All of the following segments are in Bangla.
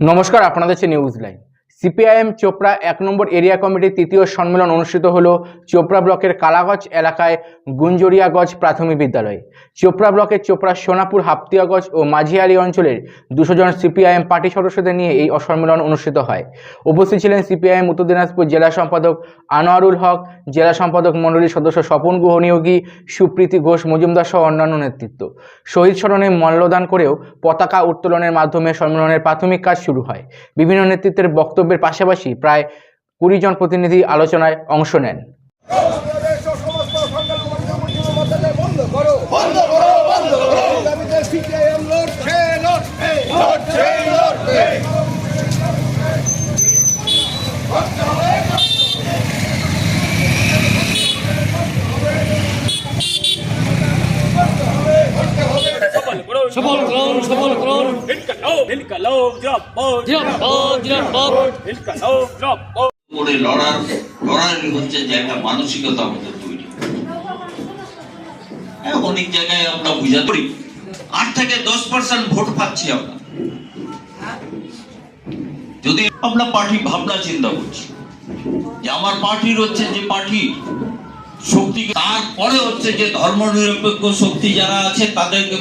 নমস্কার আপনাদের হচ্ছে নিউজ লাইন সিপিআইএম চোপড়া এক নম্বর এরিয়া কমিটির তৃতীয় সম্মেলন অনুষ্ঠিত হলো চোপড়া ব্লকের কালাগজ এলাকায় গুঞ্জরিয়াগজ প্রাথমিক বিদ্যালয়ে। চোপড়া ব্লকের চোপড়া সোনাপুর হাপ্তিয়াগঞ্জ ও মাঝিয়ালি অঞ্চলের দুশো জন সিপিআইএম পার্টি সদস্যদের নিয়ে এই সম্মেলন অনুষ্ঠিত হয়। উপস্থিত ছিলেন সিপিআইএম উত্তর দিনাজপুর জেলা সম্পাদক আনোয়ারুল হক, জেলা সম্পাদক মণ্ডলীর সদস্য স্বপন গুহ নিয়োগী সুপ্রীতি ঘোষ মজুমদার সহ অন্যান্য নেতৃত্ব। শহীদ স্মরণে মল্লদান করেও পতাকা উত্তোলনের মাধ্যমে সম্মেলনের প্রাথমিক কাজ শুরু হয়। বিভিন্ন নেতৃত্বের বক্তব্যের পাশাপাশি প্রায় কুড়ি জন প্রতিনিধি আলোচনায় অংশ নেন। সমস্ত সরকার করে লড়ার লড়াই হচ্ছে যে একটা মানসিকতা আমাদের তৈরি। হ্যাঁ, অনেক জায়গায় আমরা বুঝা করি আট থেকে দশ পার্সেন্ট ভোট পাচ্ছি আমরা। যদি আমরা পার্টি ভাবনা চিন্তা করছি যে আমার পার্টির হচ্ছে যে পার্টি শক্তি তারপরে হচ্ছে যে ধর্মনিরপেক্ষ শক্তি যারা আছে তাদেরকে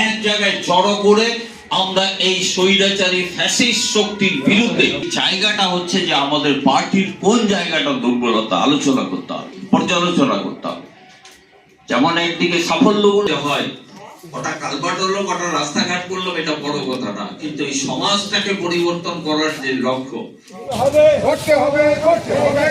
এক জায়গায় জড়ো করে আমরা এই স্বৈরাচারী ফ্যাসিস্ট শক্তির বিরুদ্ধে জায়গাটা হচ্ছে যে আমাদের পার্টির কোন জায়গাটা দুর্বলতা আলোচনা করতে হবে, পর্যালোচনা করতে হবে। যেমন একদিকে সাফল্য সাফল্যগুলো হয়, কটা কালভার্ট হলো, কটা রাস্তাঘাট করল, এটা বড় কথা না। কিন্তু এই সমাজটাকে পরিবর্তন করার যে লক্ষ্য হবে, করতে হবে।